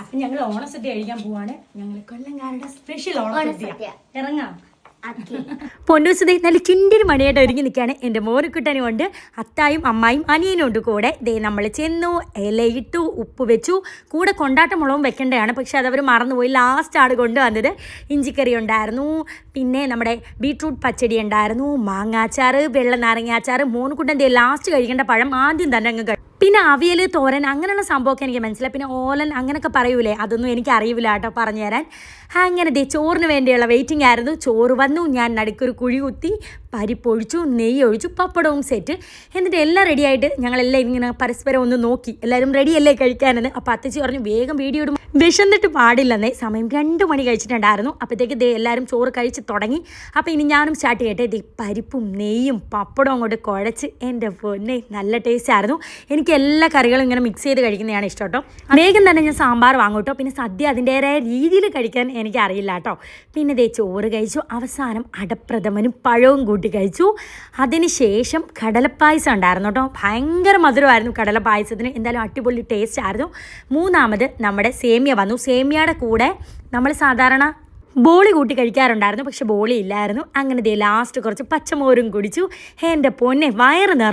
അപ്പൊ ഞങ്ങൾ ഓണസദ്യ കഴിക്കാൻ പോവാണ്. ഞങ്ങൾ കൊല്ലംകാരുടെ സ്പെഷ്യൽ ഓണസദ്യ. ഇറങ്ങാം. അക്കി പൊന്നൂസ് നല്ല ചുണ്ടിന് മണിയായിട്ട് ഒരുങ്ങി നിൽക്കുകയാണ് എന്റെ മോനക്കുട്ടനും ഉണ്ട് അത്തായും അമ്മായും അനിയനും ഉണ്ട് കൂടെ. ദേ നമ്മൾ ചെന്നു ഇലയിട്ടു ഉപ്പ് വെച്ചു. കൂടെ കൊണ്ടാട്ട മുളകും വെക്കേണ്ടതാണ്. പക്ഷേ അതവർ മറന്നുപോയി. ലാസ്റ്റ് ആണ് കൊണ്ടുവന്നത്. ഇഞ്ചിക്കറി ഉണ്ടായിരുന്നു. പിന്നെ നമ്മുടെ ബീട്രൂട്ട് പച്ചടി ഉണ്ടായിരുന്നു. മാങ്ങാച്ചാറ് വെള്ള നാരങ്ങാച്ചാറ്. മോനുക്കുട്ടൻ ദേ ലാസ്റ്റ് കഴിക്കേണ്ട പഴം ആദ്യം തന്നെ അങ്ങ് പിന്നെ അവിയൽ തോരൻ അങ്ങനെയുള്ള സംഭവമൊക്കെ എനിക്ക് മനസ്സിലായി. പിന്നെ ഓലൻ അങ്ങനെയൊക്കെ പറയൂലേ? അതൊന്നും എനിക്ക് അറിയില്ല കേട്ടോ പറഞ്ഞുതരാൻ. അങ്ങനെ ദേ ചോറിന് വേണ്ടിയുള്ള വെയിറ്റിംഗ് ആയിരുന്നു. ചോറ് വന്നു. ഞാൻ നടുക്കൊരു കുഴി കുത്തി പരിപ്പൊഴിച്ചു നെയ്യ് ഒഴിച്ചു പപ്പടവും സെറ്റ് എന്നിട്ട് എല്ലാം റെഡിയായിട്ട് ഞങ്ങളെല്ലാം ഇങ്ങനെ പരസ്പരം ഒന്ന് നോക്കി. എല്ലാവരും റെഡിയല്ലേ കഴിക്കാനെന്ന്? അപ്പോൾ അത്തച്ചി പറഞ്ഞു വേഗം വീഡിയോ ഇടും. വിശന്നിട്ട് പാടില്ലെന്നേ സമയം രണ്ട് മണി കഴിച്ചിട്ടുണ്ടായിരുന്നു. അപ്പോഴത്തേക്ക് ദേ എല്ലാവരും ചോറ് കഴിച്ച് തുടങ്ങി. അപ്പോൾ ഇനി ഞാനും സ്റ്റാർട്ട് ചെയ്യട്ടെ. ദേ പരിപ്പും നെയ്യും പപ്പടവും അങ്ങോട്ട് കുഴച്ച് എന്റെ പൊന്നെ നല്ല ടേസ്റ്റ് ആയിരുന്നു. എനിക്ക് എല്ലാ കറികളും ഇങ്ങനെ മിക്സ് ചെയ്ത് കഴിക്കുന്നതാണ് ഇഷ്ടം കേട്ടോ. വേഗം തന്നെ ഞാൻ സാമ്പാർ വാങ്ങും കേട്ടോ. പിന്നെ സദ്യ അതിന്റെതായ രീതിയിൽ കഴിക്കാൻ എനിക്കറിയില്ല കേട്ടോ. പിന്നെ ദേ ചോറ് കഴിച്ചു. അവസാനം അടപ്രഥമനും പഴവും കൂട്ടി കഴിച്ചു. അതിന് ശേഷം കടലപ്പായസം ഉണ്ടായിരുന്നു കേട്ടോ. ഭയങ്കര മധുരമായിരുന്നു കടലപ്പായസത്തിന്. എന്തായാലും അടിപൊളി ടേസ്റ്റ് ആയിരുന്നു. മൂന്നാമത് നമ്മുടെ സേമിയ വന്നു. സേമിയയുടെ കൂടെ നമ്മൾ സാധാരണ ബോളി കൂട്ടി കഴിക്കാറുണ്ടായിരുന്നു. പക്ഷെ ബോളി ഇല്ലായിരുന്നു. അങ്ങനെ ദേ ലാസ്റ്റ് കുറച്ച് പച്ചമോരും കുടിച്ചു. എന്റെ പൊന്നെ വയറ് നിറ